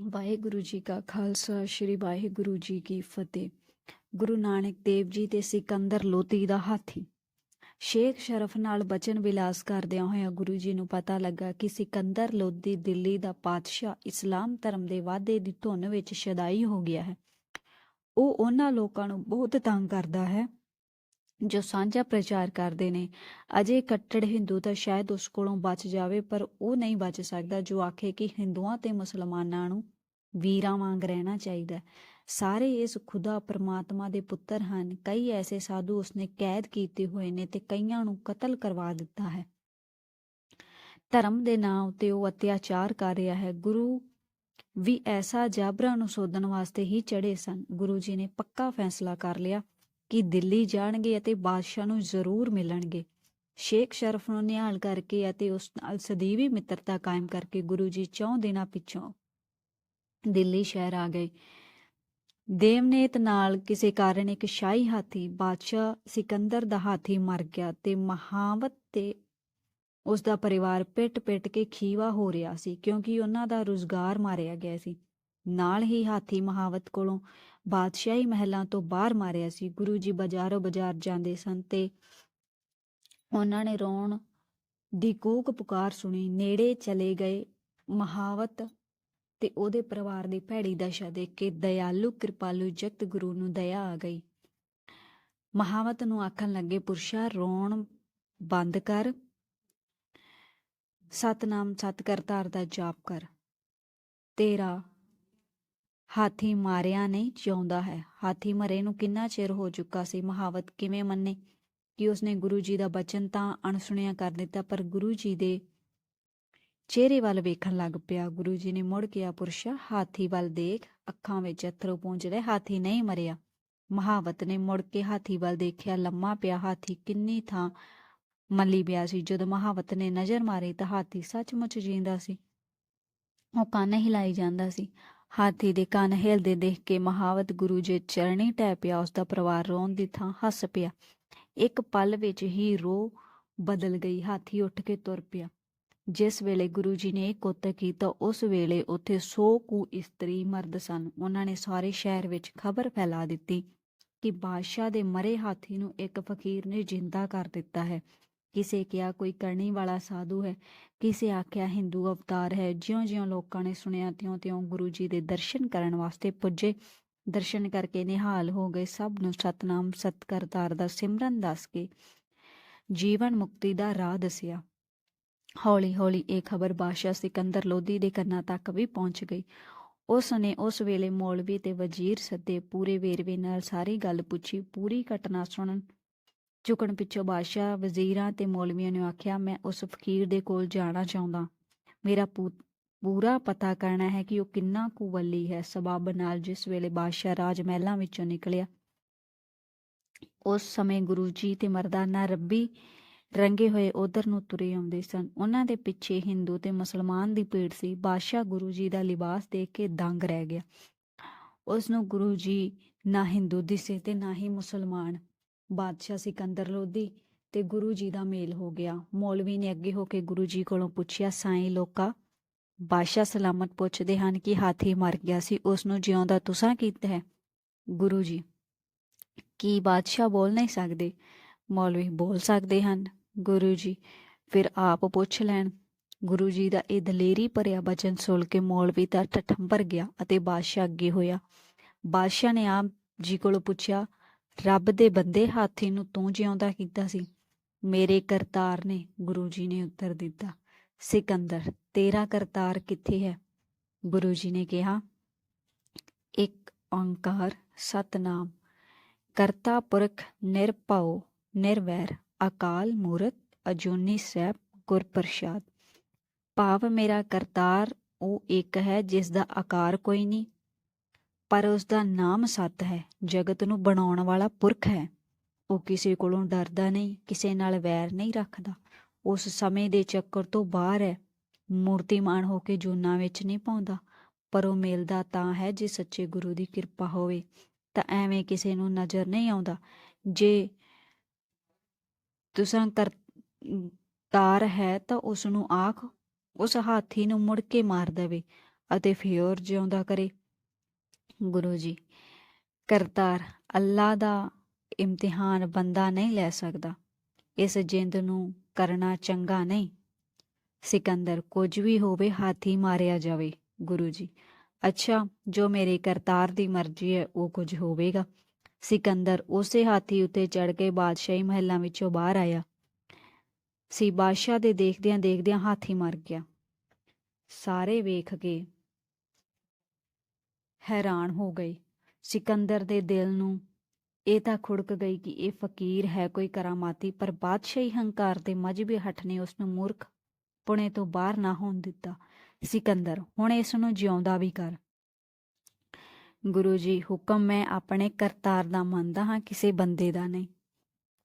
ਵਾਹਿਗੁਰੂ ਜੀ ਕਾ ਖਾਲਸਾ, ਸ੍ਰੀ ਵਾਹਿਗੁਰੂ ਜੀ ਕੀ ਫਤਿਹ। ਗੁਰੂ ਨਾਨਕ ਦੇਵ ਜੀ ਤੇ ਸਿਕੰਦਰ ਲੋਧੀ ਦਾ ਹਾਥੀ। ਸ਼ੇਖ ਸ਼ਰਫ ਨਾਲ ਬਚਨ ਵਿਲਾਸ ਕਰਦਿਆਂ ਹੋਇਆ ਗੁਰੂ ਜੀ ਨੂੰ ਪਤਾ ਲੱਗਾ ਕਿ ਸਿਕੰਦਰ ਲੋਧੀ ਦਿੱਲੀ ਦਾ ਪਾਤਸ਼ਾਹ ਇਸਲਾਮ ਧਰਮ ਦੇ ਵਾਅਦੇ ਦੀ ਧੁਨ ਵਿੱਚ ਸ਼ਦਾਈ ਹੋ ਗਿਆ ਹੈ। ਉਹ ਉਹਨਾਂ ਲੋਕਾਂ ਨੂੰ ਬਹੁਤ ਤੰਗ ਕਰਦਾ ਹੈ। ਜੋ ਸਾਂਝਾ ਪ੍ਰਚਾਰ ਕਰਦੇ ਨੇ। ਅਜੇ ਕੱਟੜ ਹਿੰਦੂ ਤਾਂ ਸ਼ਾਇਦ ਉਸ ਕੋਲੋਂ ਬਚ ਜਾਵੇ, ਪਰ ਉਹ ਨਹੀਂ ਬਚ ਸਕਦਾ ਜੋ ਆਖੇ ਕਿ ਹਿੰਦੂਆਂ ਤੇ ਮੁਸਲਮਾਨਾਂ ਨੂੰ ਵੀਰਾਂ ਵਾਂਗ ਰਹਿਣਾ ਚਾਹੀਦਾ ਹੈ। ਸਾਰੇ ਇਸ ਖੁਦਾ ਪਰਮਾਤਮਾ ਦੇ ਪੁੱਤਰ ਹਨ। ਕਈ ਐਸੇ ਸਾਧੂ ਉਸਨੇ ਕੈਦ ਕੀਤੇ ਹੋਏ ਨੇ ਤੇ ਕਈਆਂ ਨੂੰ ਕਤਲ ਕਰਵਾ ਦਿੱਤਾ ਹੈ। ਧਰਮ ਦੇ ਨਾਂ ਉਤੇ ਉਹ ਅਤਿਆਚਾਰ ਕਰ ਰਿਹਾ ਹੈ। ਗੁਰੂ ਵੀ ਐਸਾ ਜਾਬਰਾਂ ਨੂੰ ਸੋਧਣ ਵਾਸਤੇ ਹੀ ਚੜੇ ਸਨ। ਗੁਰੂ ਜੀ ਨੇ ਪੱਕਾ ਫੈਸਲਾ ਕਰ ਲਿਆ। ਕਿ ਦਿੱਲੀ ਜਾਣਗੇ ਅਤੇ ਬਾਦਸ਼ਾਹ ਨੂੰ ਜ਼ਰੂਰ ਮਿਲਣਗੇ। ਸ਼ੇਖ ਸ਼ਰਫ ਨੂੰ ਨਿਹਾਲ ਕਰਕੇ ਅਤੇ ਉਸ ਨਾਲ ਸਦੀਵੀ ਮਿੱਤਰਤਾ ਕਾਇਮ ਕਰਕੇ ਗੁਰੂ ਜੀ ਚੌਂ ਦਿਨਾਂ ਪਿੱਛੋਂ ਦਿੱਲੀ ਸ਼ਹਿਰ ਆ ਗਏ। ਦੇਵਨੇਤ ਨਾਲ ਕਿਸੇ ਕਾਰਨ ਇੱਕ ਸ਼ਾਹੀ ਹਾਥੀ, ਬਾਦਸ਼ਾਹ ਸਿਕੰਦਰ ਦਾ ਹਾਥੀ ਮਰ ਗਿਆ ਤੇ ਮਹਾਵਤ ਤੇ ਉਸ ਦਾ ਪਰਿਵਾਰ ਪਿੱਟ-ਪਿੱਟ ਕੇ ਖੀਵਾ ਹੋ ਰਿਹਾ ਸੀ ਕਿਉਂਕਿ ਉਹਨਾਂ ਦਾ ਰੁਜ਼ਗਾਰ ਮਾਰਿਆ ਗਿਆ ਸੀ। ਨਾਲ ਹੀ ਹਾਥੀ ਮਹਾਵਤ ਕੋਲੋਂ ਬਾਦਸ਼ਾਹੀ ਮਹਿਲਾਂ ਤੋਂ ਬਾਹਰ ਮਾਰਿਆ ਸੀ। ਗੁਰੂ ਜੀ ਬਾਜ਼ਾਰੋਂ ਬਾਜ਼ਾਰ ਜਾਂਦੇ ਸਨ ਤੇ ਉਹਨਾਂ ਨੇ ਰੋਣ ਦੀ ਕੂਕ ਪੁਕਾਰ ਸੁਣੀ। ਨੇੜੇ ਚਲੇ ਗਏ ਮਹਾਵਤ ਤੇ ਉਹਦੇ ਪਰਿਵਾਰ ਦੀ ਭੈੜੀ ਦਸ਼ਾ ਦੇਖ ਕੇ ਦਇਆਲੂ ਕਿਰਪਾਲੂ ਜਗਤ ਗੁਰੂ ਨੂੰ ਦਇਆ ਆ ਗਈ। ਮਹਾਵਤ ਨੂੰ ਆਖਣ ਲੱਗੇ, ਪੁਰਸ਼ਾ, ਰੋਣ ਬੰਦ ਕਰ। ਸਤਨਾਮ ਸਤ ਕਰਤਾਰ ਦਾ ਜਾਪ ਕਰ। ਤੇਰਾ ਹਾਥੀ ਮਾਰਿਆ ਨਹੀਂ ਜਿਉਂਦਾ ਹੈ। ਹਾਥੀ ਮਰੇ ਨੂੰ ਕਿੰਨਾ ਚਿਰ ਹੋ ਚੁੱਕਾ ਸੀ? ਮਹਾਵਤ ਕਿਵੇਂ ਮੰਨੇ? ਕਿ ਉਸਨੇ ਗੁਰੂ ਜੀ ਦਾ ਬਚਨ ਤਾਂ ਅਣਸੁਣਿਆ ਕਰ ਦਿੱਤਾ, ਪਰ ਗੁਰੂ ਜੀ ਦੇ ਚਿਹਰੇ ਵੱਲ ਵੇਖਣ ਲੱਗ ਪਿਆ। ਗੁਰੂ ਜੀ ਨੇ ਮੁੜ ਕੇ ਆ ਪੁਰਸ਼ਾ ਹਾਥੀ ਵੱਲ ਦੇਖ, ਅੱਖਾਂ ਵਿੱਚ ਅਥਰੂ ਪਹੁੰਚ ਰਹੇ, ਹਾਥੀ ਨਹੀਂ ਮਰਿਆ। ਮਹਾਵਤ ਨੇ ਮੁੜ ਕੇ ਹਾਥੀ ਵੱਲ ਦੇਖਿਆ, ਲੰਮਾ ਪਿਆ ਹਾਥੀ ਕਿੰਨੀ ਥਾਂ ਮੱਲੀ ਪਿਆ ਸੀ। ਜਦੋਂ ਮਹਾਵਤ ਨੇ ਨਜ਼ਰ ਮਾਰੀ ਤਾਂ ਹਾਥੀ ਸੱਚਮੁੱਚ ਜਿੰਦਾ ਸੀ। ਉਹ ਕੰਨ ਹਿਲਾਈ ਜਾਂਦਾ ਸੀ। ਹਾਥੀ ਦੇ ਕੰਨ ਹਿਲਦੇ ਦੇਖ ਕੇ ਮਹਾਵਤ ਗੁਰੂ ਜੀ ਚਰਣੀ ਟੈ ਪਿਆ ਉਸ ਦਾ ਪਰਿਵਾਰ ਰੋਣ ਦੀ ਥਾਂ ਹੱਸ ਪਿਆ। ਇੱਕ ਪਲ ਵਿੱਚ ਹੀ ਰੋ ਬਦਲ ਗਈ, ਹਾਥੀ ਉੱਠ ਕੇ ਤੁਰ ਪਿਆ। ਜਿਸ ਵੇਲੇ ਗੁਰੂ ਜੀ ਨੇ ਕੁੱਤ ਕੀਤਾ, ਉਸ ਵੇਲੇ ਉੱਥੇ 100 ਕੁ ਇਸਤਰੀ ਮਰਦ ਸਨ। ਉਹਨਾਂ ਨੇ ਸਾਰੇ ਸ਼ਹਿਰ ਵਿੱਚ ਖਬਰ ਫੈਲਾ ਦਿੱਤੀ ਕਿ ਬਾਦਸ਼ਾਹ ਦੇ ਮਰੇ ਹਾਥੀ ਨੂੰ ਇੱਕ ਫਕੀਰ ਨੇ ਜਿੰਦਾ ਕਰ ਦਿੱਤਾ ਹੈ। ਕਿਸੇ ਕਿਹਾ ਕੋਈ ਕਰਨੀ ਵਾਲਾ ਸਾਧੂ ਹੈ, ਕਿਸੇ ਆਖਿਆ ਹਿੰਦੂ ਅਵਤਾਰ ਹੈ, ਜਿਉਂ-ਜਿਉਂ ਲੋਕਾਂ ਨੇ ਸੁਣਿਆ ਤਿਉਂ-ਤਿਉਂ ਗੁਰੂ ਜੀ ਦੇ ਦਰਸ਼ਨ ਕਰਨ ਵਾਸਤੇ ਪੁੱਜੇ। ਦਰਸ਼ਨ ਕਰਕੇ ਨਿਹਾਲ ਹੋ ਗਏ, ਸਭ ਨੂੰ ਸਤਨਾਮ ਸਤਕਰਤਾਰ ਦਾ ਸਿਮਰਨ ਦੱਸ ਕੇ ਜੀਵਨ ਮੁਕਤੀ ਦਾ ਰਾਹ ਦੱਸਿਆ। ਹੌਲੀ-ਹੌਲੀ ਇਹ ਖਬਰ ਬਾਦਸ਼ਾਹ ਸਿਕੰਦਰ ਲੋਧੀ ਦੇ ਕੰਨਾਂ ਤੱਕ ਵੀ ਪਹੁੰਚ ਗਈ। ਉਸ ਨੇ ਉਸ ਵੇਲੇ ਮੌਲਵੀ ਤੇ ਵਜ਼ੀਰ ਸੱਦੇ ਪੂਰੇ ਵੇਰਵੇ ਨਾਲ ਸਾਰੀ ਗੱਲ ਪੁੱਛੀ, ਪੂਰੀ ਘਟਨਾ ਸੁਣਨ ਝੁਕਣ ਪਿੱਛੋਂ ਬਾਦਸ਼ਾਹ, ਵਜ਼ੀਰਾਂ ਤੇ ਮੌਲਵੀਆਂ ਨੂੰ ਆਖਿਆ, ਮੈਂ ਉਸ ਫਕੀਰ ਦੇ ਕੋਲ ਜਾਣਾ ਚਾਹੁੰਦਾ। ਮੇਰਾ ਪੂਰਾ ਪਤਾ ਕਰਨਾ ਹੈ ਕਿ ਉਹ ਕਿੰਨਾ ਕੁ ਵਲੀ ਹੈ। ਸਬਬ ਨਾਲ ਜਿਸ ਵੇਲੇ ਬਾਦਸ਼ਾਹ ਰਾਜ ਮਹਿਲਾਂ ਵਿੱਚੋਂ ਨਿਕਲਿਆ, ਉਸ ਸਮੇਂ ਗੁਰੂ ਜੀ ਤੇ ਮਰਦਾਨਾ ਰੱਬੀ ਰੰਗੇ ਹੋਏ ਉਧਰ ਨੂੰ ਤੁਰੇ ਆਉਂਦੇ ਸਨ। ਉਹਨਾਂ ਦੇ ਪਿੱਛੇ ਹਿੰਦੂ ਤੇ ਮੁਸਲਮਾਨ ਦੀ ਭੀੜ ਸੀ। ਬਾਦਸ਼ਾਹ ਗੁਰੂ ਜੀ ਦਾ ਲਿਬਾਸ ਦੇਖ ਕੇ ਦੰਗ ਰਹਿ ਗਿਆ। ਉਸ ਨੂੰ ਗੁਰੂ ਜੀ ਨਾ ਹਿੰਦੂ ਦਿਸੇ ਤੇ ਨਾ ਹੀ ਮੁਸਲਮਾਨ ਬਾਦਸ਼ਾਹ ਸਿਕੰਦਰ ਲੋਧੀ ਤੇ ਗੁਰੂ ਜੀ ਦਾ ਮੇਲ ਹੋ ਗਿਆ। ਮੌਲਵੀ ਨੇ ਅੱਗੇ ਹੋ ਕੇ ਗੁਰੂ ਜੀ ਕੋਲੋਂ ਪੁੱਛਿਆ, ਸਾਈਂ ਲੋਕਾ, ਬਾਦਸ਼ਾਹ ਸਲਾਮਤ ਪੁੱਛਦੇ ਹਨ ਕਿ ਹਾਥੀ ਮਰ ਗਿਆ ਸੀ ਉਸ ਨੂੰ ਜਿਉਂਦਾ ਤੁਸਾਂ ਕੀਤਾ ਹੈ? ਗੁਰੂ ਜੀ, ਕੀ ਬਾਦਸ਼ਾਹ ਬੋਲ ਨਹੀਂ ਸਕਦੇ? ਮੌਲਵੀ, ਬੋਲ ਸਕਦੇ ਹਨ। ਗੁਰੂ ਜੀ, ਫਿਰ ਆਪ ਪੁੱਛ ਲੈਣ। ਗੁਰੂ ਜੀ ਦਾ ਇਹ ਦਲੇਰੀ ਭਰਿਆ ਬਚਨ ਸੁਣ ਕੇ ਮੌਲਵੀ ਦਾ ਠਠੰਬਰ ਗਿਆ ਅਤੇ ਬਾਦਸ਼ਾਹ ਅੱਗੇ ਹੋਇਆ। ਬਾਦਸ਼ਾਹ ਨੇ ਆਪ ਜੀ ਕੋਲੋਂ ਪੁੱਛਿਆ ਰੱਬ ਦੇ ਬੰਦੇ ਹਾਥੀ ਨੂੰ ਤੂੰ ਜਿਉਂਦਾ ਕੀਤਾ ਸੀ। ਮੇਰੇ ਕਰਤਾਰ ਨੇ ਗੁਰੂ ਜੀ ਨੇ ਉੱਤਰ ਦਿੱਤਾ, ਸਿਕੰਦਰ, ਤੇਰਾ ਕਰਤਾਰ ਕਿੱਥੇ ਹੈ? ਗੁਰੂ ਜੀ ਨੇ ਕਿਹਾ, ਇੱਕ ਓੰਕਾਰ ਸਤਨਾਮ, ਕਰਤਾ ਪੁਰਖ ਨਿਰਭਉ, ਨਿਰਵੈਰ, ਅਕਾਲ ਮੂਰਤ, ਅਜੂਨੀ ਸੈਭ ਗੁਰ ਪ੍ਰਸਾਦ। ਭਾਵ ਮੇਰਾ ਕਰਤਾਰ ਉਹ ਇੱਕ ਹੈ ਜਿਸ ਦਾ ਆਕਾਰ ਕੋਈ ਨਹੀਂ ਪਰ ਉਸ ਦਾ ਨਾਮ ਸਤ ਹੈ, ਜਗਤ ਨੂੰ ਬਣਾਉਣ ਵਾਲਾ ਪੁਰਖ ਹੈ। ਉਹ ਕਿਸੇ ਕੋਲੋਂ ਡਰਦਾ ਨਹੀਂ, ਕਿਸੇ ਨਾਲ ਵੈਰ ਨਹੀਂ ਰੱਖਦਾ। ਉਸ ਸਮੇਂ ਦੇ ਚੱਕਰ ਤੋਂ ਬਾਹਰ ਹੈ। ਮੂਰਤੀਮਾਨ ਹੋ ਕੇ ਜੂਨਾ ਵਿੱਚ ਨਹੀਂ ਪਾਉਂਦਾ, ਪਰ ਉਹ ਮਿਲਦਾ ਤਾਂ ਹੈ ਜੇ ਸੱਚੇ ਗੁਰੂ ਦੀ ਕਿਰਪਾ ਹੋਵੇ। ਤਾਂ ਐਵੇਂ ਕਿਸੇ ਨੂੰ ਨਜ਼ਰ ਨਹੀਂ ਆਉਂਦਾ। ਜੇ ਤੁਸਾਂ ਕਰਤਾਰ ਹੈ ਤਾਂ ਉਸ ਨੂੰ ਆਖ, ਉਸ ਹਾਥੀ ਨੂੰ ਮੁੜ ਕੇ ਮਾਰ ਦੇਵੇ ਅਤੇ ਫੇਰ ਜਿਉਂਦਾ ਕਰੇ। ਗੁਰੂ ਜੀ, ਕਰਤਾਰ ਅੱਲਾ ਦਾ ਇਮਤਿਹਾਨ ਬੰਦਾ ਨਹੀਂ ਲੈ ਸਕਦਾ। ਇਸ ਜਿੰਦ ਨੂੰ ਕਰਨਾ ਚੰਗਾ ਨਹੀਂ। ਸਿਕੰਦਰ, ਕੁਝ ਵੀ ਹੋਵੇ ਹਾਥੀ ਮਾਰਿਆ ਜਾਵੇ, ਗੁਰੂ ਜੀ। ਅੱਛਾ, ਜੋ ਮੇਰੇ ਕਰਤਾਰ ਦੀ ਮਰਜ਼ੀ ਹੈ, ਉਹ ਕੁਝ ਹੋਵੇਗਾ। ਸਿਕੰਦਰ ਉਸੇ ਹਾਥੀ ਉੱਤੇ ਚੜ ਕੇ ਬਾਦਸ਼ਾਹੀ ਮਹਿਲਾਂ ਵਿੱਚੋਂ ਬਾਹਰ ਆਇਆ। ਸੀ ਬਾਦਸ਼ਾਹ ਦੇ ਦੇਖਦਿਆਂ ਦੇਖਦਿਆਂ ਹਾਥੀ ਮਰ ਗਿਆ। ਸਾਰੇ ਵੇਖ ਕੇ ਹੈਰਾਨ ਹੋ ਗਏ ਸਿਕੰਦਰ ਦੇ ਦਿਲ ਨੂੰ ਇਹ ਤਾਂ ਖੁੜਕ ਗਈ ਕਿ ਇਹ ਫਕੀਰ ਹੈ ਕੋਈ ਕਰਾਮਾਤੀ, ਪਰ ਬਾਦਸ਼ਾਹੀ ਹੰਕਾਰ ਦੇ ਮਜਬੀ ਹੱਠ ਨੇ ਉਸ ਨੂੰ ਮੂਰਖ ਪੁਣੇ ਤੋਂ ਬਾਹਰ ਨਾ ਹੋਣ ਦਿੱਤਾ। ਸਿਕੰਦਰ, ਹੁਣ ਇਸ ਨੂੰ ਜਿਉਂਦਾ ਵੀ ਕਰ। ਗੁਰੂ ਜੀ, ਹੁਕਮ ਮੈਂ ਆਪਣੇ ਕਰਤਾਰ ਦਾ ਮੰਨਦਾ ਹਾਂ, ਕਿਸੇ ਬੰਦੇ ਦਾ ਨਹੀਂ।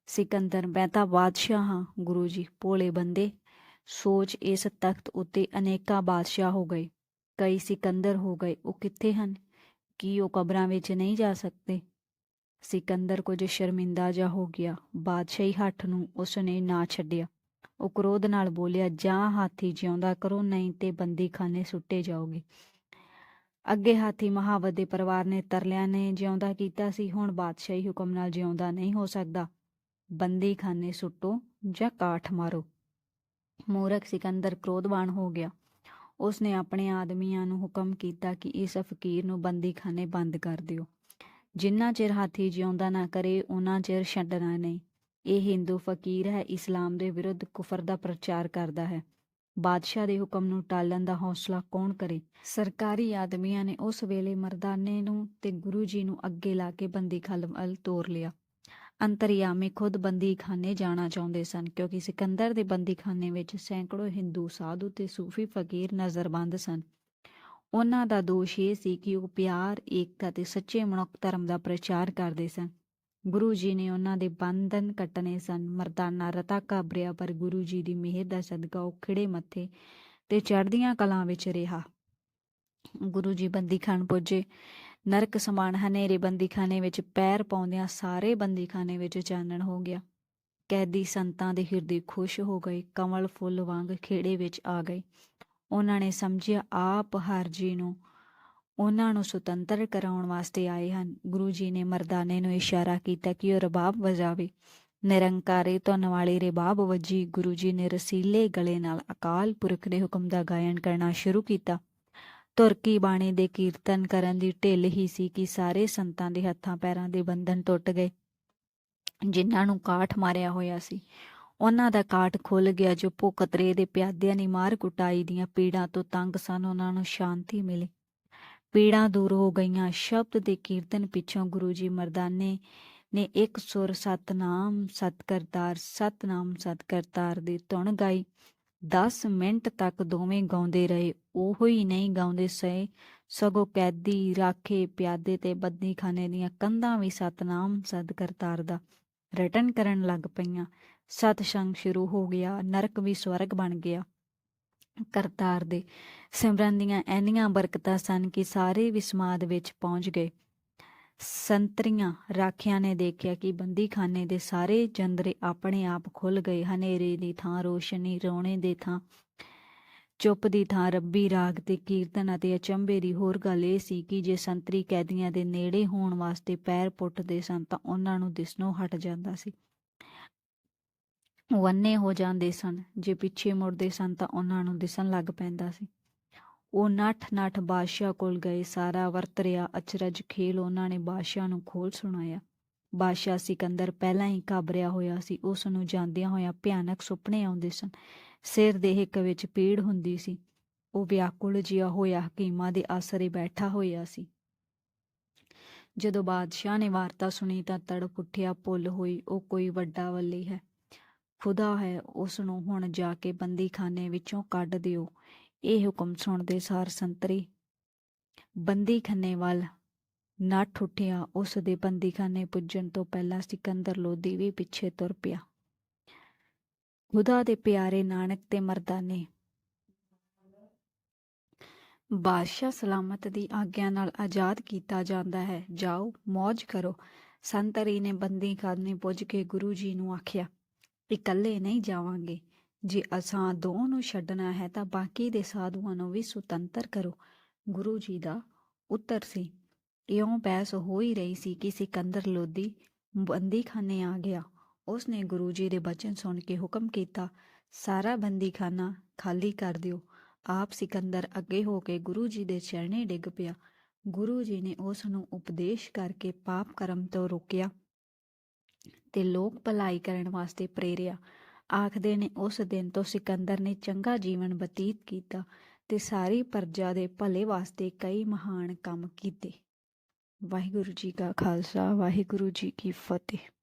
ਸਿਕੰਦਰ, ਮੈਂ ਤਾਂ ਬਾਦਸ਼ਾਹ ਹਾਂ, ਗੁਰੂ ਜੀ, ਭੋਲੇ ਬੰਦੇ। ਸੋਚ ਇਸ ਤਖਤ ਉੱਤੇ ਅਨੇਕਾਂ ਬਾਦਸ਼ਾਹ ਹੋ ਗਏ। ਕਈ ਸਿਕੰਦਰ ਹੋ ਗਏ, ਉਹ ਕਿੱਥੇ ਹਨ? ਕੀ ਉਹ ਕਬਰਾਂ ਵਿੱਚ ਨਹੀਂ ਜਾ ਸਕਦੇ। ਸਿਕੰਦਰ ਕੁਝ ਸ਼ਰਮਿੰਦਾ ਜਾ ਹੋ ਗਿਆ। ਬਾਦਸ਼ਾਹੀ ਹੱਠ ਨੂੰ ਉਸਨੇ ਨਾ ਛੱਡਿਆ। ਉਹ ਕ੍ਰੋਧ ਨਾਲ ਬੋਲਿਆ, ਜਾਂ ਹਾਥੀ ਜਿਉਂਦਾ ਕਰੋ, ਨਹੀਂ ਤੇ ਬੰਦੀਖਾਨੇ ਸੁੱਟੇ ਜਾਓਗੇ। ਅੱਗੇ ਹਾਥੀ ਮਹਾਵਤ ਦੇ ਪਰਿਵਾਰ ਨੇ ਤਰਲਿਆਂ ਨੇ ਜਿਉਂਦਾ ਕੀਤਾ ਸੀ, ਹੁਣ ਬਾਦਸ਼ਾਹੀ ਹੁਕਮ ਨਾਲ ਜਿਉਂਦਾ ਨਹੀਂ ਹੋ ਸਕਦਾ। ਬੰਦੀਖਾਨੇ ਸੁੱਟੋ ਜਾਂ ਕਾਠ ਮਾਰੋ। ਮੂਰਖ ਸਿਕੰਦਰ ਕ੍ਰੋਧਵਾਨ ਹੋ ਗਿਆ। ਉਸਨੇ ਆਪਣੇ ਆਦਮੀਆਂ ਨੂੰ ਹੁਕਮ ਕੀਤਾ ਕਿ ਇਸ ਫਕੀਰ ਨੂੰ ਬੰਦੀਖਾਨੇ ਬੰਦ ਕਰ ਦਿਓ। ਜਿੰਨਾ ਚਿਰ ਹਾਥੀ ਜਿਉਂਦਾ ਨਾ ਕਰੇ ਉਹਨਾਂ ਚਿਰ ਛੱਡਣਾ ਨਹੀਂ। ਇਹ ਹਿੰਦੂ ਫਕੀਰ ਹੈ, ਇਸਲਾਮ ਦੇ ਵਿਰੁੱਧ ਕੁਫਰ ਦਾ ਪ੍ਰਚਾਰ ਕਰਦਾ ਹੈ। ਬਾਦਸ਼ਾਹ ਦੇ ਹੁਕਮ ਨੂੰ ਟਾਲਣ ਦਾ ਹੌਸਲਾ ਕੌਣ ਕਰੇ? ਸਰਕਾਰੀ ਆਦਮੀਆਂ ਨੇ ਉਸ ਵੇਲੇ ਮਰਦਾਨੇ ਨੂੰ ਤੇ ਗੁਰੂ ਜੀ ਨੂੰ ਅੱਗੇ ਲਾ ਕੇ ਬੰਦੀ ਬੰਦੀਖਾਨੇ ਵੱਲ ਤੋਰ ਲਿਆ। ਅੰਤਰਯਾਮੀ ਖੁਦ ਬੰਦੀਖਾਨੇ ਜਾਣਾ ਚਾਹੁੰਦੇ ਸਨ, ਕਿਉਂਕਿ ਸਿਕੰਦਰ ਦੇ ਬੰਦੀਖਾਨੇ ਵਿੱਚ ਸੈਂਕੜੋ ਹਿੰਦੂ, ਸਾਧੂ ਤੇ ਸੂਫੀ ਫਕੀਰ ਨਜ਼ਰਬੰਦ ਸਨ। ਉਹਨਾਂ ਦਾ ਦੋਸ਼ ਇਹ ਸੀ ਕਿ ਉਹ ਪਿਆਰ, ਏਕਤਾ ਤੇ ਸੱਚੇ ਮਨੁੱਖ ਧਰਮ ਦਾ ਪ੍ਰਚਾਰ ਕਰਦੇ ਸਨ। ਗੁਰੂ ਜੀ ਨੇ ਉਹਨਾਂ ਦੇ ਬੰਧਨ ਕੱਟਨੇ ਸਨ। ਮਰਦਾਨਾ ਰਤਾ ਕਾਬਰਿਆ ਪਰ ਗੁਰੂ ਜੀ ਦੀ ਮਿਹਰ ਦਾ ਸਦਕਾ ਉਹ ਖਿੜੇ ਮੱਥੇ ਤੇ ਚੜ੍ਹਦੀਆਂ ਕਲਾਂ ਵਿੱਚ ਰਿਹਾ। ਗੁਰੂ ਜੀ ਬੰਦੀ ਖਾਨ ਪੁੱਜੇ। ਨਰਕ ਸਮਾਨ ਹਨੇਰੇ ਬੰਦੀਖਾਨੇ ਵਿੱਚ ਪੈਰ ਪਾਉਂਦਿਆਂ ਸਾਰੇ ਬੰਦੀਖਾਨੇ ਵਿੱਚ ਚਾਨਣ ਹੋ ਗਿਆ। ਕੈਦੀ ਸੰਤਾਂ ਦੇ ਹਿਰਦੇ ਖੁਸ਼ ਹੋ ਗਏ, ਕਮਲ ਫੁੱਲ ਵਾਂਗ ਖੇੜੇ ਵਿੱਚ ਆ ਗਏ। ਉਹਨਾਂ ਨੇ ਸਮਝਿਆ, ਆਪ ਹਰ ਜੀ ਨੂੰ, ਉਹਨਾਂ ਨੂੰ ਸੁਤੰਤਰ ਕਰਾਉਣ ਵਾਸਤੇ ਆਏ ਹਨ। ਗੁਰੂ ਜੀ ਨੇ ਮਰਦਾਨੇ ਨੂੰ ਇਸ਼ਾਰਾ ਕੀਤਾ ਕਿ ਉਹ ਰਬਾਬ ਵਜਾਵੇ। ਨਿਰੰਕਾਰੀ ਧੁਨ ਵਾਲੀ ਰਬਾਬ ਵੱਜੀ। ਗੁਰੂ ਜੀ ਨੇ ਰਸੀਲੇ ਗਲੇ ਨਾਲ ਅਕਾਲ ਪੁਰਖ ਦੇ ਹੁਕਮ ਦਾ ਗਾਇਨ ਕਰਨਾ ਸ਼ੁਰੂ ਕੀਤਾ। ਤੁਰਕੀ ਬਾਣੀ ਦੇ ਕੀਰਤਨ ਕਰਨ ਦੀ ਢਿੱਲ ਹੀ ਸੀ ਕਿ ਸਾਰੇ ਸੰਤਾਂ ਦੇ ਹੱਥਾਂ ਪੈਰਾਂ ਦੇ ਬੰਧਨ ਟੁੱਟ ਗਏ। ਜਿਨ੍ਹਾਂ ਨੂੰ ਕਾਠ ਮਾਰਿਆ ਹੋਇਆ ਸੀ। ਉਹਨਾਂ ਦਾ ਕਾਟ ਖੁੱਲ ਗਿਆ ਜੋ ਭੁਕਤਰੇ ਦੇ ਪਿਆਦਿਆਂ ਦੀ ਮਾਰ ਕੁਟਾਈ ਦੀਆਂ ਪੀੜਾਂ ਤੋਂ ਤੰਗ ਸਨ। ਉਹਨਾਂ ਨੂੰ ਸ਼ਾਂਤੀ ਮਿਲੀ। ਪੀੜਾਂ ਦੂਰ ਹੋ ਗਈਆਂ। ਸ਼ਬਦ ਦੇ ਕੀਰਤਨ ਪਿੱਛੋਂ ਗੁਰੂ ਜੀ ਮਰਦਾਨੇ ਨੇ ਇੱਕ ਸੁਰ ਸਤਨਾਮ ਸਤਕਰਤਾਰ ਸਤਨਾਮ ਸਤਕਰਤਾਰ ਦੀ ਧੁਨ ਗਾਈ। 10 ਮਿੰਟ ਤੱਕ ਦੋਵੇਂ ਗਾਉਂਦੇ ਰਹੇ, ਉਹ ਹੀ ਨਹੀਂ ਗਾਉਂਦੇ ਸਏ ਸਗੋਂ ਕੈਦੀ ਰਾਖੇ ਪਿਆਦੇ ਤੇ ਬੱਦੀਖਾਨੇ ਦੀਆਂ ਕੰਧਾਂ ਵੀ ਸਤਨਾਮ ਸਤਕਰਤਾਰ ਦਾ ਰਟਨ ਕਰਨ ਲੱਗ ਪਈਆਂ। ਸਤਸੰਗ ਸ਼ੁਰੂ ਹੋ ਗਿਆ, ਨਰਕ ਵੀ ਸਵਰਗ ਬਣ ਗਿਆ। ਕਰਤਾਰ ਦੇ ਸਿਮਰਨ ਦੀਆਂ ਐਨੀਆਂ ਬਰਕਤਾਂ ਸਨ ਕਿ ਸਾਰੇ ਵਿਸਮਾਦ ਵਿੱਚ ਪਹੁੰਚ ਗਏ। ਸੰਤਰੀਆਂ ਰਾਖਿਆਂ ਨੇ ਦੇਖਿਆ ਕਿ ਬੰਦੀਖਾਨੇ ਦੇ ਸਾਰੇ ਜੰਦਰੇ ਆਪਣੇ ਆਪ ਖੁੱਲ ਗਏ ਹਨੇਰੇ ਦੀ ਥਾਂ, ਰੋਸ਼ਨੀ ਰੋਣੇ ਦੇ ਥਾਂ, ਚੁੱਪ ਦੀ ਥਾਂ, ਰੱਬੀ ਰਾਗ ਤੇ ਕੀਰਤਨ ਅਤੇ ਅਚੰਭੇ ਦੀ ਹੋਰ ਗੱਲ ਇਹ ਸੀ ਕਿ ਜੇ ਸੰਤਰੀ ਕੈਦੀਆਂ ਦੇ ਨੇੜੇ ਹੋਣ ਵਾਸਤੇ ਪੈਰ ਪੁੱਟਦੇ ਸਨ ਤਾਂ ਉਹਨਾਂ ਨੂੰ ਦਿਸਣੋਂ ਹਟ ਜਾਂਦਾ ਸੀ। ਵੰਨੇ ਹੋ ਜਾਂਦੇ ਸਨ। ਜੇ ਪਿੱਛੇ ਮੁੜਦੇ ਸਨ ਤਾਂ ਉਹਨਾਂ ਨੂੰ ਦਿਸਣ ਲੱਗ ਪੈਂਦਾ ਸੀ। ਉਹ ਨੱਠ ਨੱਠ ਬਾਦਸ਼ਾਹ ਕੋਲ ਗਏ, ਸਾਰਾ ਵਰਤ ਰਿਆ ਅਚਰਜ ਖੇਲ ਉਹਨਾਂ ਨੇ ਬਾਦਸ਼ਾਹ ਨੂੰ ਖੋਲ ਸੁਣਾਇਆ। ਬਾਦਸ਼ਾਹ ਸਿਕੰਦਰ ਪਹਿਲਾਂ ਹੀ ਘਬਰਿਆ ਹੋਇਆ ਸੀ, ਉਸ ਨੂੰ ਜਾਂਦਿਆਂ ਹੋਇਆਂ ਭਿਆਨਕ ਸੁਪਨੇ ਆਉਂਦੇ ਸਨ। ਸਿਰ ਦੇ ਹਿੱਕ ਵਿੱਚ ਪੀੜ ਹੁੰਦੀ ਸੀ। ਉਹ ਵਿਆਕੁਲ ਜਿਹਾ ਹੋਇਆ, ਹਕੀਮਾਂ ਦੇ ਆਸਰੇ ਬੈਠਾ ਹੋਇਆ ਸੀ। ਜਦੋਂ ਬਾਦਸ਼ਾਹ ਨੇ ਵਾਰਤਾ ਸੁਣੀ ਤਾਂ ਤੜਪ ਉੱਠਿਆ, ਭੁੱਲ ਹੋਈ, ਉਹ ਕੋਈ ਵੱਡਾ ਵੱਲੀ ਹੈ। ਖੁਦਾ ਹੈ, ਉਸ ਨੂੰ ਹੁਣ ਜਾ ਕੇ ਬੰਦੀਖਾਨੇ ਵਿੱਚੋਂ ਕੱਢ ਦਿਓ। ਇਹ ਹੁਕਮ ਸੁਣਦੇ ਸਾਰ ਸੰਤਰੀ, ਬੰਦੀ ਬੰਦੀਖਾਨੇ ਵੱਲ ਨੱਠ ਉੱਠਿਆ। ਉਸ ਦੇ ਬੰਦੀਖਾਨੇ ਪੁੱਜਣ ਤੋਂ ਪਹਿਲਾਂ ਸਿਕੰਦਰ ਲੋਧੀ ਵੀ ਪਿੱਛੇ ਤੁਰ ਪਿਆ। ਖੁਦਾ ਦੇ ਪਿਆਰੇ ਨਾਨਕ ਤੇ ਮਰਦਾਨੇ ਬਾਦਸ਼ਾਹ ਸਲਾਮਤ ਦੀ ਆਗਿਆ ਨਾਲ ਆਜ਼ਾਦ ਕੀਤਾ ਜਾਂਦਾ ਹੈ। ਜਾਓ ਮौज ਕਰੋ। ਸੰਤਰੀ ਨੇ ਬੰਦੀਖਾਨੇ ਪੁੱਜ ਕੇ ਗੁਰੂ ਜੀ ਨੂੰ ਆਖਿਆ, ਇਕੱਲੇ ਨਹੀਂ ਜਾਵਾਂਗੇ। ਜੇ ਅਸਾਂ ਦੋ ਨੂੰ ਛੱਡਣਾ ਹੈ ਤਾਂ ਬਾਕੀ ਦੇ ਸਾਧੂਆਂ ਨੂੰ ਵੀ ਸੁਤੰਤਰ ਕਰੋ। ਗੁਰੂ ਜੀ ਦਾ ਉੱਤਰ ਸੀ। ਇਉਂ ਬਹਿਸ ਹੋ ਹੀ ਰਹੀ ਸੀ ਕਿ ਸਿਕੰਦਰ ਲੋਧੀ ਬੰਦੀਖਾਨੇ ਆ ਗਿਆ। ਉਸ ਨੇ ਗੁਰੂ ਜੀ ਦੇ ਬਚਨ ਸੁਣ ਕੇ ਹੁਕਮ ਕੀਤਾ, ਸਾਰਾ ਬੰਦੀਖਾਨਾ ਖਾਲੀ ਕਰ ਦਿਓ। ਆਪ ਸਿਕੰਦਰ ਅੱਗੇ ਹੋ ਕੇ ਗੁਰੂ ਜੀ ਦੇ ਚਰਣੇ ਡਿੱਗ ਪਿਆ ਗੁਰੂ ਜੀ ਨੇ ਉਸ ਨੂੰ ਉਪਦੇਸ਼ ਕਰਕੇ ਪਾਪ ਕਰਮ ਤੋਂ ਰੋਕਿਆ ਤੇ ਲੋਕ ਭਲਾਈ ਕਰਨ ਵਾਸਤੇ ਪ੍ਰੇਰਿਆ। ਆਖਦੇ ਨੇ, ਉਸ ਦਿਨ ਤੋਂ ਸਿਕੰਦਰ ਨੇ ਚੰਗਾ ਜੀਵਨ ਬਤੀਤ ਕੀਤਾ ਤੇ ਸਾਰੀ ਪਰਜਾ ਦੇ ਭਲੇ ਵਾਸਤੇ ਕਈ ਮਹਾਨ ਕੰਮ ਕੀਤੇ। ਵਾਹਿਗੁਰੂ ਜੀ ਕਾ ਖਾਲਸਾ, ਵਾਹਿਗੁਰੂ ਜੀ ਕੀ ਫਤਿਹ।